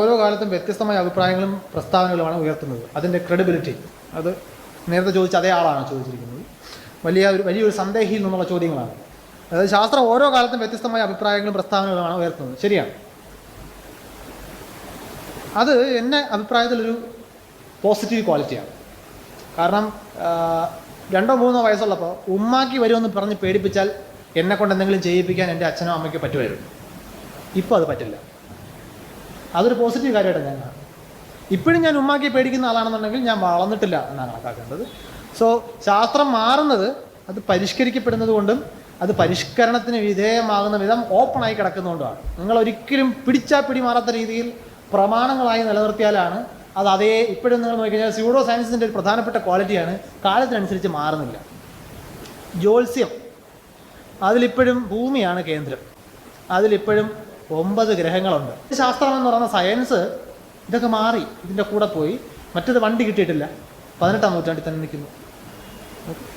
ഓരോ കാലത്തും വ്യത്യസ്തമായ അഭിപ്രായങ്ങളും പ്രസ്താവനകളുമാണ് ഉയർത്തുന്നത്. അതിന്റെ ക്രെഡിബിലിറ്റി അത് നേരത്തെ ചോദിച്ച അതേ ആളാണ് ചോദിച്ചിരിക്കുന്നത്. വലിയ ഒരു വലിയൊരു സന്ദേഹിയിൽ നിന്നുള്ള ചോദ്യങ്ങളാണ്. അതായത് ശാസ്ത്രം ഓരോ കാലത്തും വ്യത്യസ്തമായ അഭിപ്രായങ്ങളും പ്രസ്താവനകളുമാണ് ഉയർത്തുന്നത്. ശരിയാണ്. അത് എന്റെ അഭിപ്രായത്തിലൊരു പോസിറ്റീവ് ക്വാളിറ്റിയാണ് കാരണം രണ്ടോ മൂന്നോ വയസ്സുള്ളപ്പോൾ ഉമ്മാക്കി വരുമെന്ന് പറഞ്ഞ് പേടിപ്പിച്ചാൽ എന്നെ കൊണ്ട് എന്തെങ്കിലും ചെയ്യിപ്പിക്കാൻ എന്റെ അച്ഛനോ അമ്മയ്ക്കോ പറ്റുമായിരുന്നു. ഇപ്പോൾ അത് പറ്റില്ല. അതൊരു പോസിറ്റീവ് കാര്യമായിട്ട് ഞാൻ കാണുന്നു ഇപ്പോഴും ഞാൻ ഉമ്മാക്കി പേടിക്കുന്ന ആളാണെന്നുണ്ടെങ്കിൽ ഞാൻ വളർന്നിട്ടില്ല എന്നാണ് കണക്കാക്കേണ്ടത്. സോ ശാസ്ത്രം മാറുന്നത് അത് പരിഷ്കരിക്കപ്പെടുന്നത് കൊണ്ടും അത് പരിഷ്കരണത്തിന് വിധേയമാകുന്ന വിധം ഓപ്പണായി കിടക്കുന്നതുകൊണ്ടാണ് നിങ്ങൾ ഒരിക്കലും പിടിച്ചാൽ പിടി മാറാത്ത രീതിയിൽ പ്രമാണങ്ങളായി നിലനിർത്തിയാലാണ് അത് അതേ ഇപ്പോഴും നിങ്ങൾ നോക്കിക്കഴിഞ്ഞാൽ സ്യൂഡോ സയൻസിന്റെ ഒരു പ്രധാനപ്പെട്ട ക്വാളിറ്റിയാണ് കാലത്തിനനുസരിച്ച് മാറുന്നില്ല. ജ്യോത്സ്യം. അതിലിപ്പോഴും ഭൂമിയാണ് കേന്ദ്രം. അതിലിപ്പോഴും ഒമ്പത് ഗ്രഹങ്ങളുണ്ട്. ശാസ്ത്രം എന്ന് പറയുന്ന സയൻസ് ഇതൊക്കെ മാറി ഇതിന്റെ കൂടെ പോയി. മറ്റത് വണ്ടി കിട്ടിയിട്ടില്ല. പതിനെട്ടാം നൂറ്റാണ്ടിൽ തന്നെ നിൽക്കുന്നു.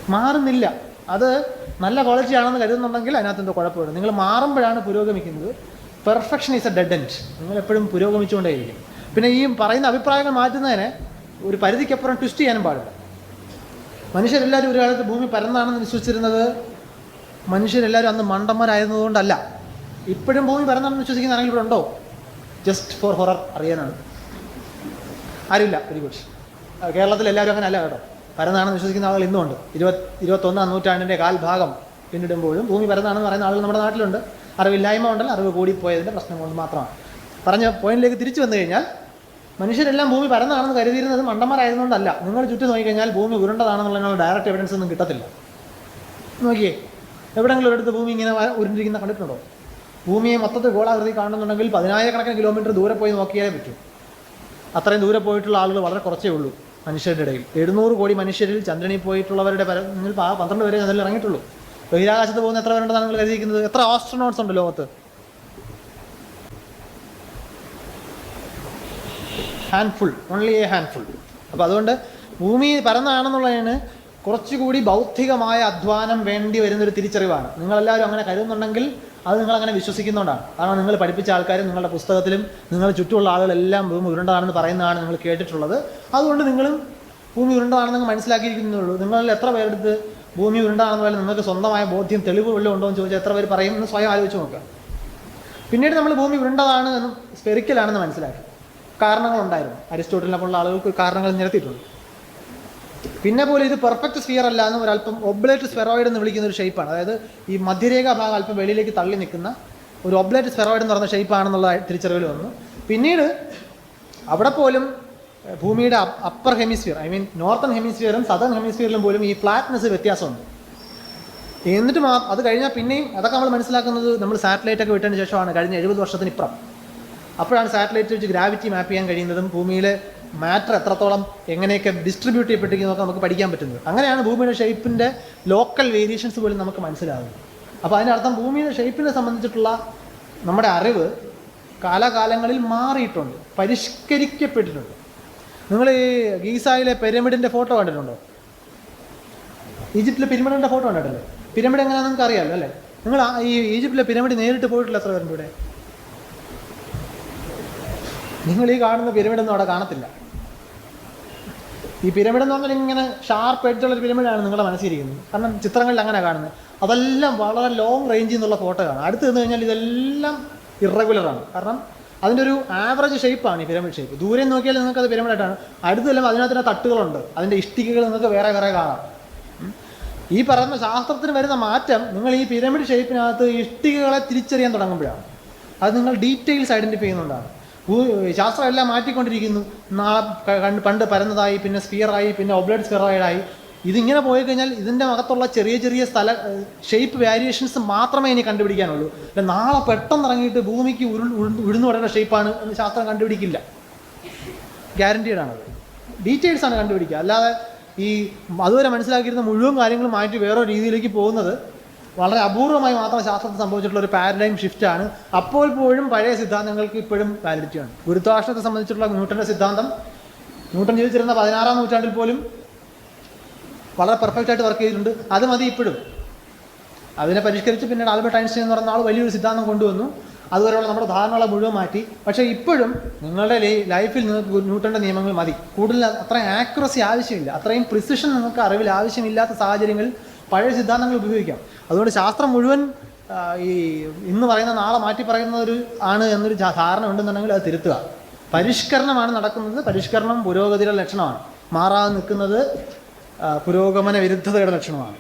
മാറുന്നില്ല. അത് നല്ല ക്വാളിറ്റി ആണെന്ന് കരുതുന്നുണ്ടെങ്കിൽ അതിനകത്ത് എന്തോ കുഴപ്പമില്ല നിങ്ങൾ മാറുമ്പോഴാണ് പുരോഗമിക്കുന്നത്. Perfection is a dead end നിങ്ങൾ എപ്പോഴും പുരോഗമിച്ചുകൊണ്ടേയിരിക്കും. പിന്നെ ഈ പറയുന്ന അഭിപ്രായങ്ങൾ മാറ്റുന്നതിന് ഒരു പരിധിക്കപ്പുറം ട്വിസ്റ്റ് ചെയ്യാനും പാടില്ല. മനുഷ്യരെല്ലാവരും ഒരു കാലത്ത് ഭൂമി പരന്നാണെന്ന് വിശ്വസിച്ചിരുന്നത് മനുഷ്യരെല്ലാവരും അന്ന് മണ്ടന്മാരായിരുന്നതുകൊണ്ടല്ല. ഇപ്പോഴും ഭൂമി പരന്നാണെന്ന് വിശ്വസിക്കുന്ന ആരെങ്കിലും ഇവിടെ ഉണ്ടോ? ജസ്റ്റ് ഫോർ ഹൊറർ അറിയാനാണ്. ആരുമില്ല വെരി കേരളത്തിൽ എല്ലാവരും അങ്ങനെ അല്ല കേട്ടോ. പരന്നാണെന്ന് വിശ്വസിക്കുന്ന ആളുകൾ ഇന്നും ഉണ്ട് ഇരുപത് ഇരുപത്തൊന്നാം നൂറ്റാണ്ടിന്റെ കാൽഭാഗം പിന്നിടുമ്പോഴും ഭൂമി പരന്നാണെന്ന് പറയുന്ന ആളുകൾ നമ്മുടെ നാട്ടിലുണ്ട്. അറിവില്ലായ്മ ഉണ്ടല്ലോ അറിവ് കൂടിപ്പോയതിന്റെ പ്രശ്നം കൊണ്ട് മാത്രമാണ്. പറഞ്ഞ പോയിന്റിലേക്ക് തിരിച്ചു വന്നു കഴിഞ്ഞാൽ മനുഷ്യരെല്ലാം ഭൂമി പരന്നാണെന്ന് കരുതിയിരുന്നത് മണ്ടന്മാരായതുകൊണ്ടല്ല. നിങ്ങൾ ചുറ്റും നോക്കിക്കഴിഞ്ഞാൽ ഭൂമി ഉരുണ്ടതാണെന്നുള്ള ഡയറക്റ്റ് എവിഡൻസ് ഒന്നും കിട്ടത്തില്ല. നോക്കിയേ എവിടെയെങ്കിലും ഒരിടത്ത് ഭൂമി ഇങ്ങനെ ഉരുണ്ടിരിക്കുന്ന കണ്ടിട്ടുണ്ടോ? ഭൂമിയെ മൊത്തത്തിൽ ഗോളാകൃതി കാണണമെന്നുണ്ടെങ്കിൽ പതിനായിരക്കണക്കിന് കിലോമീറ്റർ ദൂരെ പോയി നോക്കിയാലേ പറ്റൂ. അത്രയും ദൂരെ പോയിട്ടുള്ള ആളുകൾ വളരെ കുറച്ചേ ഉള്ളൂ മനുഷ്യരുടെ ഇടയിൽ. എഴുന്നൂറ് കോടി മനുഷ്യരിൽ ചന്ദ്രനിൽ പോയിട്ടുള്ളവരുടെ പര നിങ്ങൾ ആ പന്ത്രണ്ട് പേരെ ചന്ദ്രനിൽ ഇറങ്ങിയിട്ടുള്ളൂ. ബഹിരാകാശത്ത് പോകുന്ന എത്ര പേരുണ്ടെന്ന് നിങ്ങൾ കരുതിയിരിക്കുന്നത്? എത്ര ഓസ്ട്രോണോട്സ് ഉണ്ട് ലോകത്ത്? ഹാൻഡ്ഫുൾ ഓൺലി എ ഹാൻഡ്ഫുൾ അപ്പോൾ അതുകൊണ്ട് ഭൂമി പരന്നതാണെന്നുള്ളതിന് കുറച്ചുകൂടി ബൗദ്ധികമായ അധ്വാനം വേണ്ടി വരുന്നൊരു തിരിച്ചറിവാണ്. നിങ്ങളെല്ലാവരും അങ്ങനെ കരുതുന്നുണ്ടെങ്കിൽ അത് നിങ്ങൾ അങ്ങനെ വിശ്വസിക്കുന്നുണ്ടാണ്. കാരണം നിങ്ങൾ പഠിപ്പിച്ച ആൾക്കാരും നിങ്ങളുടെ പുസ്തകത്തിലും നിങ്ങളുടെ ചുറ്റുമുള്ള ആളുകളെല്ലാം ഭൂമി ഉരുണ്ടതാണെന്ന് പറയുന്നതാണ് നിങ്ങൾ കേട്ടിട്ടുള്ളത്. അതുകൊണ്ട് നിങ്ങളും ഭൂമി ഉരുണ്ടതാണെന്ന് നിങ്ങൾ മനസ്സിലാക്കിയിരിക്കുന്നുള്ളൂ. നിങ്ങളിൽ എത്ര പേരെടുത്ത് ഭൂമി ഉരുണ്ടതാണെന്ന് പോലെ നിങ്ങൾക്ക് സ്വന്തമായ ബോധ്യം തെളിവ് വല്ലതും ഉണ്ടോ എന്ന് ചോദിച്ചാൽ എത്ര പേര് പറയും എന്ന് സ്വയം ആലോചിച്ച് നോക്കുക. പിന്നീട് നമ്മൾ ഭൂമി ഉരുണ്ടതാണ് എന്നും സ്പെറിക്കലാണെന്ന് മനസ്സിലാക്കി. കാരണങ്ങളുണ്ടായിരുന്നു. അരിസ്റ്റോട്ടലിനെ പോലുള്ള ആളുകൾക്ക് കാരണങ്ങൾ നിരത്തിയിട്ടുണ്ട്. പിന്നെ പോലും ഇത് പെർഫെക്റ്റ് സ്ഫിയർ അല്ല എന്ന് ഒരല്പം ഒബ്ലേറ്റ് സ്ഫെറോയിഡ് എന്ന് വിളിക്കുന്ന ഒരു ഷേപ്പാണ് അതായത് ഈ മധ്യരേഖ ഭാഗം അല്പം വെളിയിലേക്ക് തള്ളി നിൽക്കുന്ന ഒരു ഒബ്ലേറ്റ് സ്ഫെറോയിഡ് എന്ന് പറയുന്ന ഷേപ്പാണെന്നുള്ള തിരിച്ചറിവിൽ വന്നു. പിന്നീട് അവിടെ പോലും ഭൂമിയുടെ upper hemisphere I mean northern ഹെമിസ്ഫിയറും southern ഹെമിസ്ഫിയറിലും പോലും ഈ ഫ്ലാറ്റ്നെസ് വ്യത്യാസമുണ്ട്. എന്നിട്ട് മാ അത് കഴിഞ്ഞാൽ പിന്നെയും അതൊക്കെ നമ്മൾ മനസ്സിലാക്കുന്നത് നമ്മൾ സാറ്റലൈറ്റ് ഒക്കെ വിട്ടതിന് ശേഷമാണ് കഴിഞ്ഞ എഴുപത് വർഷത്തിന് ഇപ്പുറം. അപ്പോഴാണ് സാറ്റലൈറ്റ് വെച്ച് ഗ്രാവിറ്റി മാപ്പ് ചെയ്യാൻ കഴിയുന്നതും ഭൂമിയിലെ മാറ്റർ എത്രത്തോളം എങ്ങനെയൊക്കെ ഡിസ്ട്രിബ്യൂട്ട് ചെയ്യപ്പെട്ടിരിക്കുന്നതൊക്കെ നമുക്ക് പഠിക്കാൻ പറ്റുന്നത്. അങ്ങനെയാണ് ഭൂമിയുടെ ഷേപ്പിന്റെ ലോക്കൽ വേരിയേഷൻസ് പോലും നമുക്ക് മനസ്സിലാകുന്നത് അപ്പോൾ അതിനർത്ഥം ഭൂമിയുടെ ഷേപ്പിനെ സംബന്ധിച്ചിട്ടുള്ള നമ്മുടെ അറിവ് കാലാകാലങ്ങളിൽ മാറിയിട്ടുണ്ട് പരിഷ്കരിക്കപ്പെട്ടിട്ടുണ്ട്. നിങ്ങൾ ഈ ഗീസായിലെ പിരമിഡിന്റെ ഫോട്ടോ കണ്ടിട്ടുണ്ടോ? ഈജിപ്തിലെ പിരമിഡിന്റെ ഫോട്ടോ കണ്ടിട്ടില്ലേ? പിരമിഡ് എങ്ങനെയാണെന്ന് നിങ്ങൾക്ക് അറിയാമല്ലോ അല്ലേ നിങ്ങൾ ഈ ഈജിപ്തിലെ പിരമിഡ് നേരിട്ട് പോയിട്ടില്ല എത്ര പേരുണ്ട് ഇവിടെ? നിങ്ങൾ ഈ കാണുന്ന പിരമിഡൊന്നും അവിടെ കാണത്തില്ല. ഈ പിരമിഡ് എന്ന് പറഞ്ഞാൽ ഇങ്ങനെ ഷാർപ്പ് എഡ്ജുള്ള ഒരു പിരമിഡാണ് നിങ്ങളുടെ മനസ്സിലിരിക്കുന്നത്. കാരണം ചിത്രങ്ങളിൽ അങ്ങനെ കാണുന്നത്. അതെല്ലാം വളരെ ലോങ് റേഞ്ചിൽ നിന്നുള്ള ഫോട്ടോ കാണാം അടുത്ത് നിന്ന് കഴിഞ്ഞാൽ ഇതെല്ലാം ഇറഗുലറാണ് കാരണം അതിന്റെ ഒരു ആവറേജ് ഷേപ്പാണ് ഈ പിരമിഡ് ഷേപ്പ് ദൂരെ നോക്കിയാൽ നിങ്ങൾക്ക് അത് പിരമിഡായിട്ടാണ് അടുത്ത് ചെല്ലുമ്പോൾ തട്ടുകളുണ്ട്. അതിന്റെ ഇഷ്ടികകൾ നിങ്ങൾക്ക് വേറെ വേറെ കാണാം. ഈ പറയുന്ന ശാസ്ത്രത്തിന് വരുന്ന മാറ്റം നിങ്ങൾ ഈ പിരമിഡ് ഷേപ്പിനകത്ത് ഇഷ്ടികകളെ തിരിച്ചറിയാൻ തുടങ്ങുമ്പോഴാണ്. അത് നിങ്ങൾ ഡീറ്റെയിൽസ് ഐഡന്റിഫൈ ചെയ്യുന്നുണ്ടാണ് ശാസ്ത്രം എല്ലാം കണ്ട് പണ്ട് പരന്നതായി പിന്നെ സ്പിയറായി പിന്നെ ഒബ്ലഡ് സ്പിയറോയിഡായി ഇതിങ്ങനെ പോയി കഴിഞ്ഞാൽ ഇതിന്റെ അകത്തുള്ള ചെറിയ ചെറിയ സ്ഥല ഷേപ്പ് വേരിയേഷൻസ് മാത്രമേ ഇനി കണ്ടുപിടിക്കാനുള്ളൂ. നാളെ പെട്ടെന്ന് ഇറങ്ങിയിട്ട് ഭൂമിക്ക് ഉഴുന്ന് ഉഴുന്നു പടേണ്ട ഷേപ്പാണ് എന്ന് ശാസ്ത്രം കണ്ടുപിടിക്കില്ല. ഗ്യാരണ്ടീഡാണത് ഡീറ്റെയിൽസ് ആണ് കണ്ടുപിടിക്കുക. അല്ലാതെ ഈ അതുവരെ മനസ്സിലാക്കിയിരുന്ന മുഴുവൻ കാര്യങ്ങളും മാറ്റി വേറൊരു രീതിയിലേക്ക് പോകുന്നത് വളരെ അപൂർവമായി മാത്രം ശാസ്ത്രത്തിൽ സംഭവിച്ചിട്ടുള്ള ഒരു പാരഡൈം ഷിഫ്റ്റാണ് അപ്പോൾ പോലും പഴയ സിദ്ധാന്തങ്ങൾക്ക് ഇപ്പോഴും വാലിഡിറ്റിയാണ് ഗുരുത്വാകർഷണത്തെ സംബന്ധിച്ചുള്ള ന്യൂട്ടന്റെ സിദ്ധാന്തം ന്യൂട്ടൺ ജീവിച്ചിരുന്ന പതിനാറാം നൂറ്റാണ്ടിൽ പോലും വളരെ പെർഫെക്റ്റ് ആയിട്ട് വർക്ക് ചെയ്തിട്ടുണ്ട്. അത് മതി ഇപ്പോഴും. അതിനെ പരിഷ്കരിച്ച് പിന്നീട് ആൽബർട്ട് ഐൻസ്റ്റൈൻ എന്ന് പറയുന്ന ആൾ വലിയൊരു സിദ്ധാന്തം കൊണ്ടുവന്നു. അതുവരെയുള്ള നമ്മുടെ ധാരണകളെ മുഴുവൻ മാറ്റി. പക്ഷേ ഇപ്പോഴും നിങ്ങളുടെ ലൈഫിൽ നിങ്ങൾക്ക് ന്യൂട്ടന്റെ നിയമങ്ങൾ മതി. കൂടുതൽ അത്രയും ആക്യുറസി ആവശ്യമില്ല. അത്രയും പ്രിസിഷൻ നിങ്ങൾക്ക് അറിവിൽ ആവശ്യമില്ലാത്ത സാഹചര്യങ്ങളിൽ പഴയ സിദ്ധാന്തങ്ങൾ ഉപയോഗിക്കാം. അതുകൊണ്ട് ശാസ്ത്രം മുഴുവൻ ഈ ഇന്ന് പറയുന്ന നാളെ മാറ്റി പറയുന്ന ഒരു ആണ് എന്നൊരു ധാരണ ഉണ്ടെന്നുണ്ടെങ്കിൽ അത് തിരുത്തുക. പരിഷ്കരണമാണ് നടക്കുന്നത്. പരിഷ്കരണം പുരോഗതിയുടെ ലക്ഷണമാണ്. മാറാതെ നിൽക്കുന്നത് പുരോഗമന വിരുദ്ധതയുടെ ലക്ഷണമാണ്.